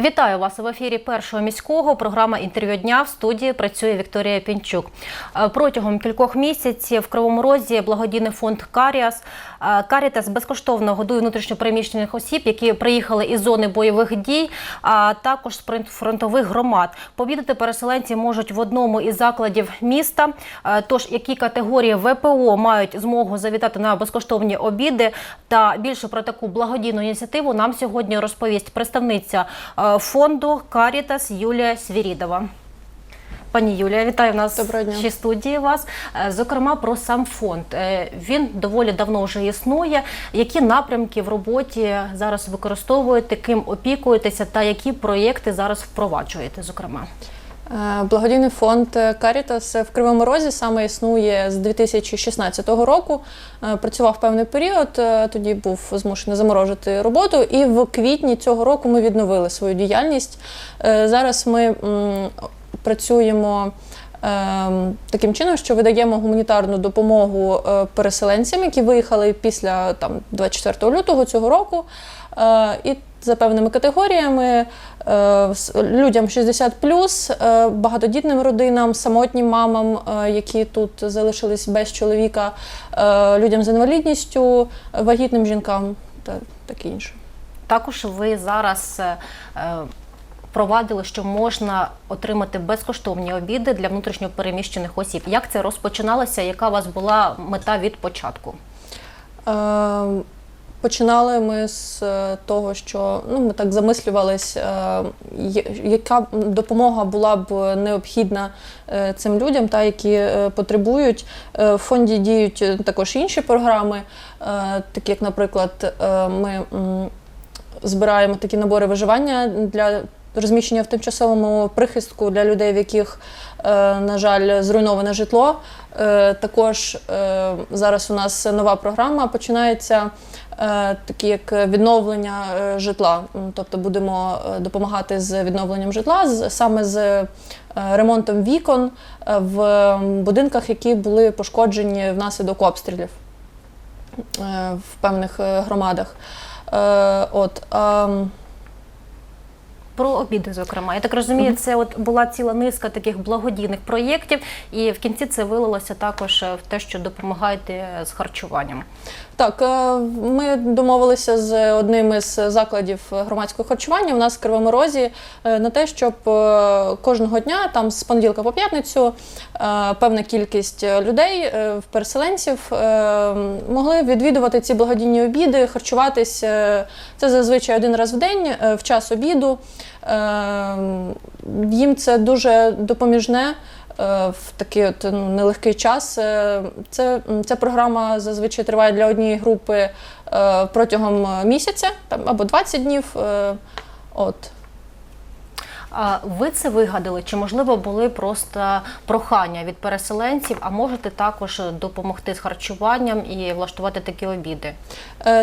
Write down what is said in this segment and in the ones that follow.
Вітаю вас в ефірі першого міського. Програма інтерв'ю дня в студії працює Вікторія Пінчук. Е, Протягом кількох місяців в Кривому Розі благодійний фонд Каріас е, Карітас безкоштовно годує внутрішньопереміщених осіб, які приїхали із зони бойових дій, а також з фронтових громад. Повідати переселенці можуть в одному із закладів міста. Е, Тож які категорії ВПО мають змогу завітати на безкоштовні обіди та більше про таку благодійну ініціативу нам сьогодні розповість представниця фонду Карітас Юлія Свірідова. Пані Юлія, вітаю в нас Доброго дня. студії вас. Е, Зокрема, про сам фонд. Е, Він доволі давно вже існує. Які напрямки в роботі зараз використовуєте, ким опікуєтеся та які проєкти зараз впроваджуєте, зокрема? Е, Благодійний фонд Карітас в Кривому Розі саме існує з 2016 року. Е, Працював певний період, е, тоді був змушений заморожити роботу, і в квітні цього року ми відновили свою діяльність. Е, Зараз ми працюємо. ем, Таким чином, що видаємо гуманітарну допомогу е, переселенцям, які виїхали після там 24 лютого цього року, Е, і за певними категоріями е, людям 60 е, багатодітним родинам, самотнім мамам, е, які тут залишились без чоловіка, е, людям з інвалідністю, вагітним жінкам та таке інше. Також ви зараз е, е, провадили, що можна отримати безкоштовні обіди для внутрішньопереміщених осіб. Як це розпочиналося? Яка у вас була мета від початку? Е, Починали ми з е, того, що ну, ми так замислювались, е, яка допомога була б необхідна е, цим людям, та, які потребують. В фонді діють також інші програми, такі як, наприклад, ми збираємо такі набори виживання для розміщення в тимчасовому прихистку для людей, в яких, е, на жаль, зруйноване житло. Е, Також е, зараз у нас нова програма починається. Такі як відновлення житла, тобто будемо допомагати з відновленням житла, саме з ремонтом вікон в будинках, які були пошкоджені внаслідок обстрілів в певних громадах. От, Про обіди, зокрема, я так розумію, це от була ціла низка таких благодійних проєктів, і в кінці це вилилося також е, в те, що допомагаєте з харчуванням. Так, е, ми домовилися з одним із закладів громадського харчування. У нас в Кривому Розі е, на те, щоб кожного дня, там з понеділка по п'ятницю, певна кількість людей, переселенців, могли відвідувати ці благодійні обіди, харчуватись. Це зазвичай один раз в день в час обіду. Е, Їм це дуже допоміжне. е, В такий от ну, нелегкий час. Е, Це, ця програма зазвичай триває для однієї групи е, протягом місяця там, або 20 днів. От. А ви це вигадали? Чи можливо були просто прохання від переселенців? А можете також допомогти з харчуванням і влаштувати такі обіди?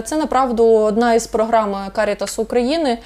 Це направду одна із програм Карітас України.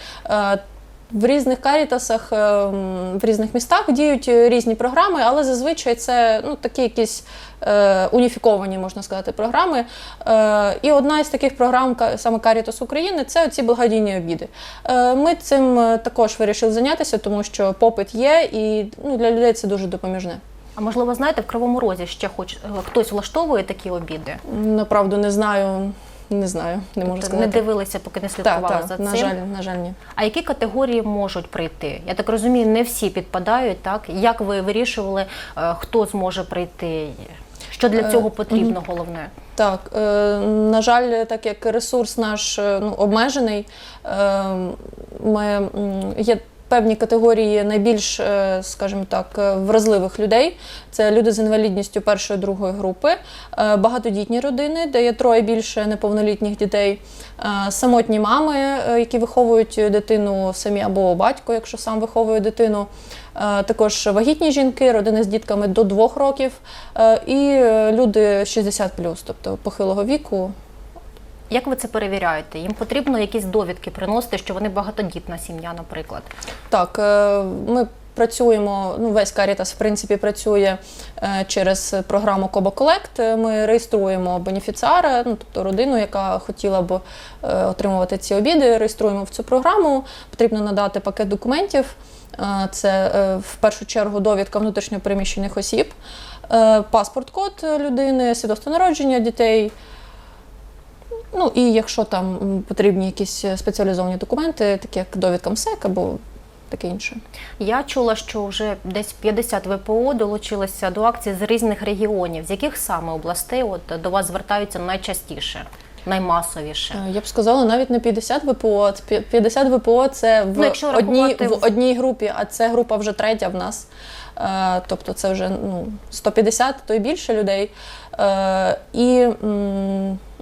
В різних карітасах, е, в різних містах діють е, різні програми, але зазвичай це ну, такі якісь е, уніфіковані, можна сказати, програми. Е, і одна із таких програм, саме Карітас України, це ці благодійні обіди. Е, ми цим е, також вирішили зайнятися, тому що попит є, і ну, для людей це дуже допоміжне. А можливо, знаєте, в Кривому Розі ще хоч е, хтось влаштовує такі обіди? Направду не знаю, не знаю, не можу Тобто сказати. не дивилися, поки не так, слідкували так, за на цим. жаль, на жаль, ні. А які категорії можуть прийти? Я так розумію, не всі підпадають. Так як ви вирішували, е, хто зможе прийти? Що для Е, цього потрібно, головне? Так, е, на жаль, так як ресурс наш ну, обмежений, ми, є певні категорії найбільш, е, скажімо так, е, вразливих людей. Це люди з інвалідністю першої другої групи, е, багатодітні родини, де є троє більше неповнолітніх дітей, самотні мами, які виховують дитину самі або батько, якщо сам виховує дитину. Також вагітні жінки, родини з дітками до двох років, і люди 60 тобто похилого віку. Як ви це перевіряєте? Їм потрібно якісь довідки приносити, що вони багатодітна сім'я, наприклад. Так, е, ми працюємо. Ну, весь Caritas, в принципі, працює е, через програму Collect. Ми реєструємо бенефіціара, ну тобто родину, яка хотіла б е, отримувати ці обіди. Реєструємо в цю програму. Потрібно надати пакет документів. Це в першу чергу довідка внутрішньопереміщених осіб, е, паспорт-код людини, свідоцтво народження дітей. Ну і якщо там потрібні якісь спеціалізовані документи, такі як довідка МСЕК або таке інше. Я чула, що вже десь 50 ВПО долучилися до акції з різних регіонів. З яких саме областей от до вас звертаються найчастіше, наймасовіше? Е, Я б сказала, навіть не 50 ВПО. 50 ВПО це в, Ну, одній, в одній групі, а це група вже третя в нас. Е, тобто це вже ну, 150, то й більше людей. Е, і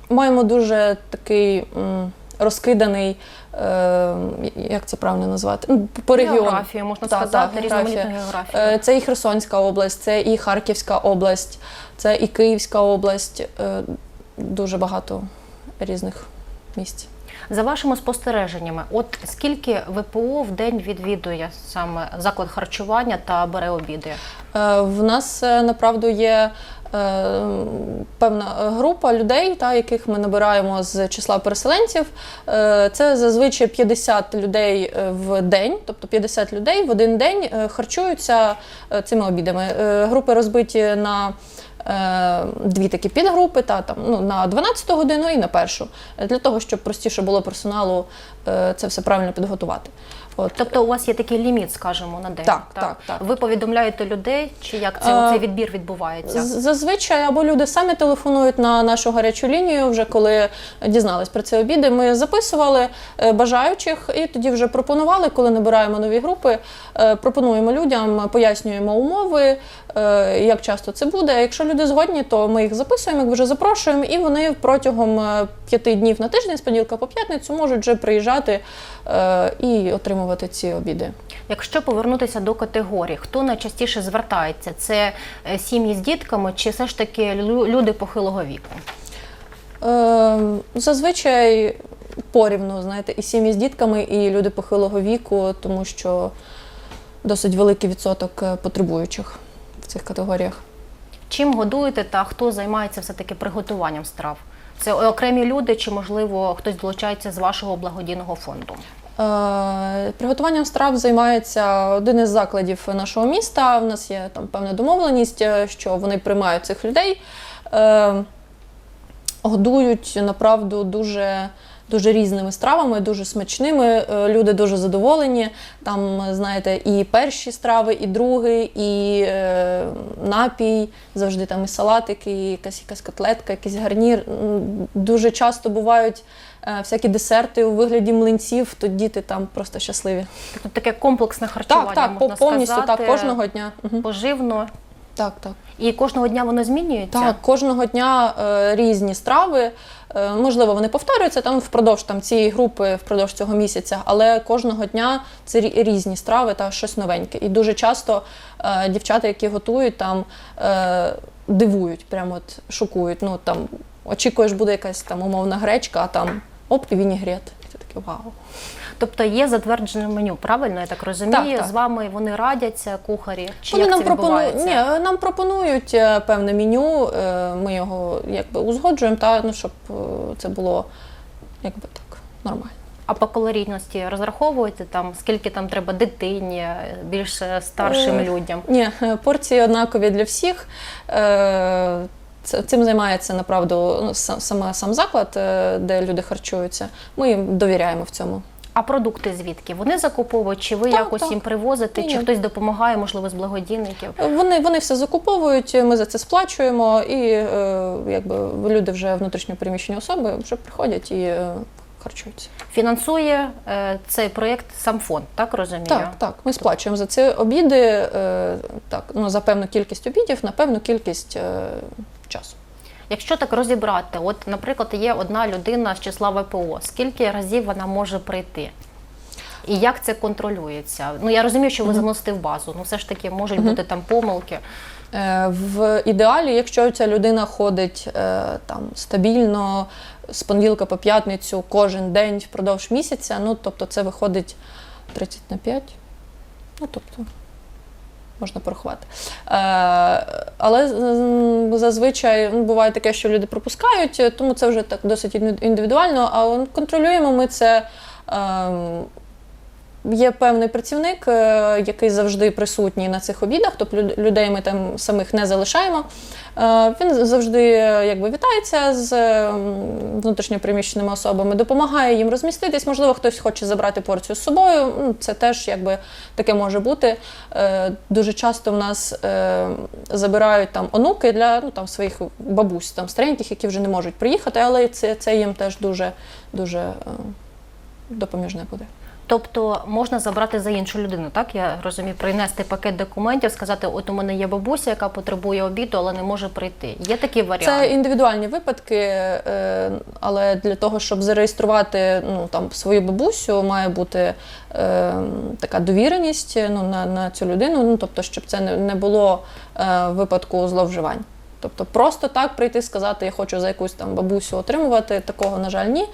маємо дуже такий м, розкиданий, е, як це правильно назвати? Ну, по регіону. Географію, можна Та, та, сказати, географія. різноманітну географію. Е, Це і Херсонська область, це і Харківська область, це і Київська область. Е, Дуже багато різних місць. За вашими спостереженнями, от скільки ВПО в день відвідує саме заклад харчування та бере обіди? Е, В нас е, направду є певна група людей, та, яких ми набираємо з числа переселенців. Е, Це зазвичай 50 людей е, в день, тобто 50 людей в один день е, харчуються е, цими обідами. Е, Групи розбиті на е, Дві такі підгрупи, та там ну на 12 годину і на першу, е, для того, щоб простіше було персоналу е, це все правильно підготувати. От Тобто у вас є такий ліміт, скажімо, на день. Так, так, так. Ви повідомляєте людей, чи як це Е, цей відбір відбувається? Зазвичай або люди самі телефонують на нашу гарячу лінію, вже коли дізнались про ці обіди. Ми записували е, бажаючих і тоді вже пропонували, коли набираємо нові групи. е, Пропонуємо людям, пояснюємо умови, е, як часто це буде. Якщо люди згодні, то ми їх записуємо, їх вже запрошуємо, і вони протягом е, п'яти днів на тиждень, з понеділка по п'ятницю, можуть вже приїжджати е, і отримувати ці обіди. Якщо повернутися до категорій, хто найчастіше звертається? Це е, сім'ї з дітками, чи все ж таки люди похилого віку? Е, зазвичай порівну, знаєте, і сім'ї з дітками, і люди похилого віку, тому що досить великий відсоток е, потребуючих в цих категоріях. Чим годуєте та хто займається все-таки приготуванням страв? Це окремі люди, чи можливо хтось долучається з вашого благодійного фонду? Е, Приготуванням страв займається один із закладів нашого міста. У нас є там певна домовленість, е, що вони приймають цих людей, е, годують направду дуже. Дуже різними стравами, дуже смачними. Е, Люди дуже задоволені. Там, знаєте, і перші страви, і другі, і е, напій, завжди там і салатики, і якась якась котлетка, якийсь гарнір. Дуже часто бувають е, всякі десерти у вигляді млинців, то діти там просто щасливі. Тобто таке комплексне харчування, Так, так, можна повністю сказати, так, кожного дня. Поживно. Так, так. І кожного дня воно змінюється? Так, кожного дня е, різні страви. Е, можливо, вони повторюються там впродовж там, цієї групи, впродовж цього місяця, але кожного дня це різні страви та щось новеньке. І дуже часто е, дівчата, які готують, там е, дивують, прямо от шокують. Ну там очікуєш, буде якась там умовна гречка, а там оп, і вінігрет. І ти такий вау. Тобто є затверджене меню, правильно я так розумію? Так, так. З вами вони радяться, кухарі? Чи Вони як нам це пропонують ні, нам пропонують е, певне меню. е, Ми його якби узгоджуємо, та ну щоб е, це було якби так нормально. А по калорійності розраховуєте там, скільки там треба дитині, більш е, старшим Е, людям? Ні, порції однакові для всіх. Е, Цим займається направду ну, сам, сам заклад, де люди харчуються. Ми їм довіряємо в цьому. А продукти звідки? Вони закуповують, чи ви Так, якось так. їм привозите, Ні, чи ні. хтось допомагає, можливо, з благодійників? Вони, вони все закуповують, ми за це сплачуємо, і е, якби люди вже внутрішньо переміщені особи вже приходять і е, харчуються. Фінансує е, цей проєкт сам фонд, так розумію? Так, так. Ми сплачуємо за ці обіди, е, так, ну, за певну кількість обідів на певну кількість е, часу. Якщо так розібрати, от, наприклад, є одна людина з числа ВПО, скільки разів вона може прийти? І як це контролюється? Ну я розумію, що ви заносите в базу, ну все ж таки можуть бути там помилки. Е, В ідеалі, якщо ця людина ходить е, там стабільно з понеділка по п'ятницю кожен день впродовж місяця, ну тобто це виходить 30 на 5. Ну тобто можна порахувати. Е, але зазвичай буває таке, що люди пропускають, тому це вже так досить індивідуально. А контролюємо ми це. Є певний працівник, е, який завжди присутній на цих обідах, тобто людей ми там самих не залишаємо. Е, Він завжди е, якби вітається з м, внутрішньопереміщеними особами, допомагає їм розміститись. Можливо, хтось хоче забрати порцію з собою. Ну, Це теж якби таке може бути. Дуже часто в нас забирають там онуки для ну, там, своїх бабусь, там стареньких, які вже не можуть приїхати, але це, це їм теж дуже, дуже допоміжне буде. Тобто можна забрати за іншу людину, так я розумію, принести пакет документів, сказати, от у мене є бабуся, яка потребує обіду, але не може прийти. Є такі варіанти? Це індивідуальні випадки, е, але для того, щоб зареєструвати ну, там, свою бабусю, має бути е, така довіреність ну, на, на цю людину, ну, тобто, щоб це не, було е, випадку зловживань. Тобто просто так прийти сказати, я хочу за якусь там бабусю отримувати, такого, на жаль, ні.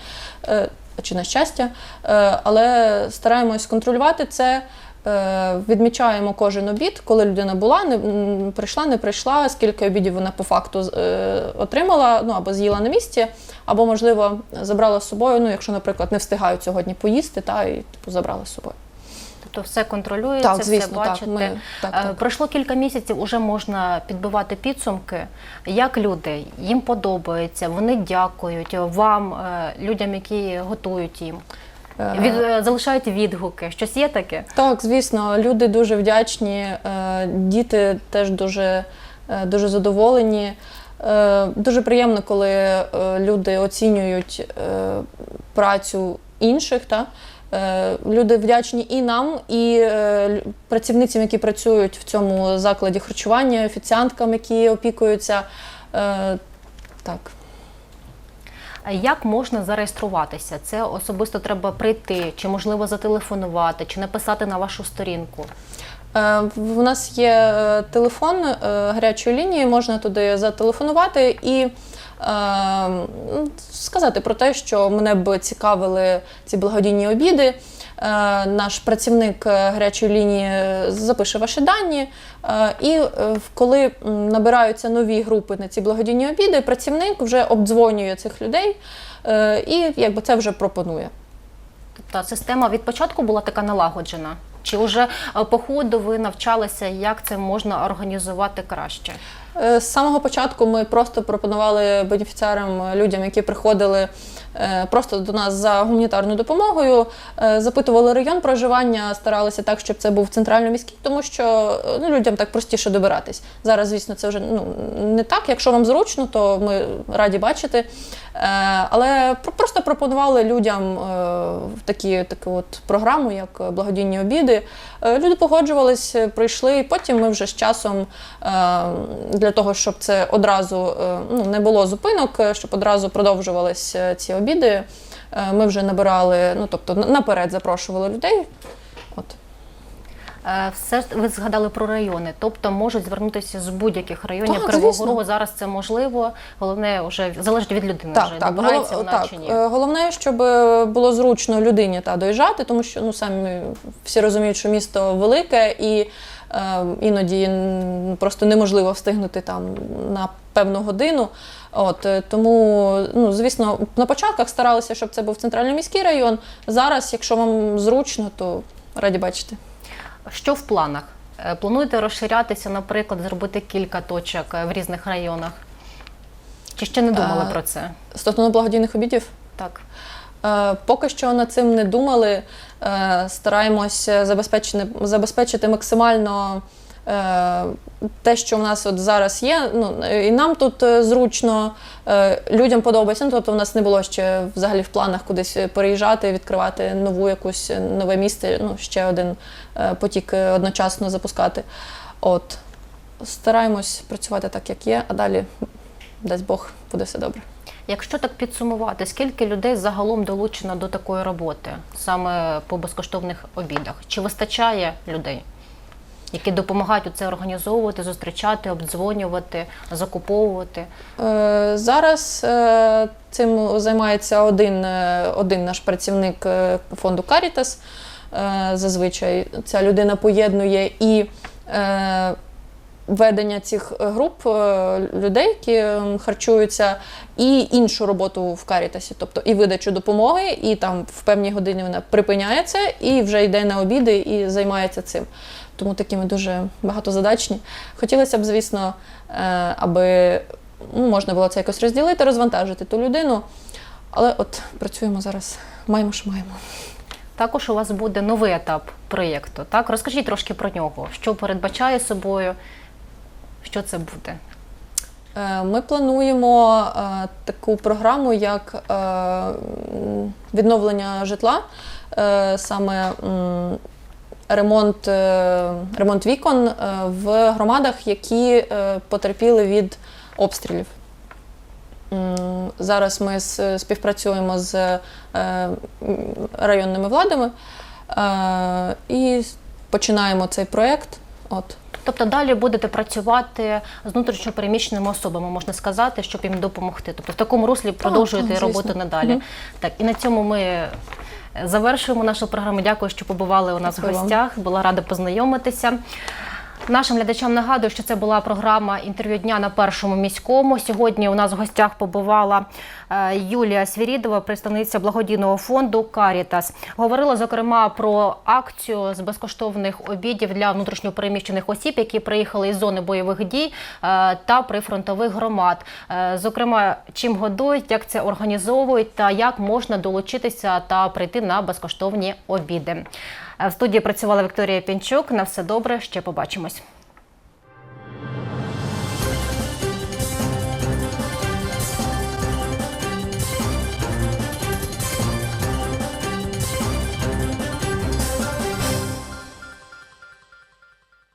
Чи на щастя. Е, але стараємось контролювати це. Е, Відмічаємо кожен обід, коли людина була, не прийшла, не прийшла, скільки обідів вона по факту е, отримала, ну або з'їла на місці, або, можливо, забрала з собою. Ну, якщо, наприклад, не встигають сьогодні поїсти, та і типу забрала з собою. Тобто все контролюється, Так, звісно, все так. бачите. Ми, так, Е, так. Пройшло кілька місяців, уже можна підбивати підсумки. Як люди їм подобається, вони дякують вам, е, людям, які готують їм, Е, від, залишають відгуки. Щось є таке? Так, звісно, люди дуже вдячні, діти теж дуже, дуже задоволені. Дуже приємно, коли люди оцінюють працю інших. Та? Е, Люди вдячні і нам, і е, працівницям, які працюють в цьому закладі харчування, офіціанткам, які опікуються. Е, Так. Як можна зареєструватися? Це особисто треба прийти, чи можливо зателефонувати, чи написати на вашу сторінку. В нас є телефон гарячої лінії, можна туди зателефонувати і сказати про те, що мене б цікавили ці благодійні обіди. Е, Наш працівник е, гарячої лінії запише ваші дані, е, і е, коли набираються нові групи на ці благодійні обіди, працівник вже обдзвонює цих людей е, і якби це вже пропонує. Тобто система від початку була така налагоджена? Чи вже е, по ходу ви навчалися, як це можна організувати краще? Е, З самого початку ми просто пропонували бенефіціарам, е, людям, які приходили просто до нас за гуманітарною допомогою, е, запитували район проживання, старалися так, щоб це був центрально міський, тому що е, ну, людям так простіше добиратись. Зараз, звісно, це вже ну, не так. Якщо вам зручно, то ми раді бачити. Е, Але просто пропонували людям е, такі, таку от програму, як благодійні обіди. Е, Люди погоджувались, е, прийшли, і потім ми вже з часом е, для того, щоб це одразу е, ну, не було зупинок, е, щоб одразу продовжувались е, ці обіди. Е, Ми вже набирали, ну тобто наперед запрошували людей. От. Е, Все ж ви згадали про райони, тобто можуть звернутися з будь-яких районів Так, Кривого звісно. Рогу. Зараз це можливо. Головне вже залежить від людини. Так, вже так, голов- вона так. чи ні. е, Головне, щоб було зручно людині та доїжджати, тому що ну самі всі розуміють, що місто велике і е, іноді просто неможливо встигнути там на певну годину. От е, тому, ну звісно, на початках старалися, щоб це був центральний міський район. Зараз, якщо вам зручно, то раді бачити. Що в планах? Е, Плануєте розширятися, наприклад, зробити кілька точок е, в різних районах? Чи ще не думали Е, про це? Стосовно благодійних обідів. Так. Поки що над цим не думали. Стараємось забезпечити, максимально те, що в нас от зараз є. Ну, і нам тут е, зручно, е, людям подобається. Ну, тобто в нас не було ще взагалі в планах кудись переїжджати, відкривати нову якусь е, нове місце, ну, ще один е, потік е, одночасно запускати. От. Стараємось працювати так, як є, а далі, дасть Бог, буде все добре. Якщо так підсумувати, скільки людей загалом долучено до такої роботи, саме по безкоштовних обідах? Чи вистачає людей, які допомагають це організовувати, зустрічати, обдзвонювати, закуповувати? Е, Зараз е, цим займається один, е, один наш працівник фонду. Е, Зазвичай ця людина поєднує і ведення цих груп людей, які харчуються, і іншу роботу в Карітасі, тобто і видачу допомоги, і там в певні години вона припиняється і вже йде на обіди і займається цим. Тому такі ми дуже багатозадачні. Хотілося б, звісно, е, аби ну, можна було це якось розділити, розвантажити ту людину. Але от працюємо зараз, маємо, що маємо. Також у вас буде новий етап проєкту. Так, розкажіть трошки про нього, що передбачає собою, що це буде. Е, Ми плануємо е, таку програму, як відновлення житла, саме ремонт, е, ремонт вікон е, в громадах, які е, потерпіли від обстрілів. Зараз ми співпрацюємо з районними владами і починаємо цей проєкт. Тобто далі будете працювати з внутрішньопереміщеними особами, можна сказати, щоб їм допомогти. Тобто в такому руслі продовжуєте так, роботу надалі. Мгм. Так, і на цьому ми завершуємо нашу програму. Дякую, що побували у нас Дякую в гостях. Була рада познайомитися. Нашим глядачам нагадую, що це була програма інтерв'ю дня на першому міському. Сьогодні у нас в гостях побувала е, Юлія Свірідова, представниця благодійного фонду Карітас. Говорила зокрема про акцію з безкоштовних обідів для внутрішньопереміщених осіб, які приїхали із зони бойових дій е, та прифронтових громад. Е, Зокрема, чим годують, як це організовують та як можна долучитися та прийти на безкоштовні обіди. Е, В студії працювала Вікторія Пінчук. На все добре, ще побачимось.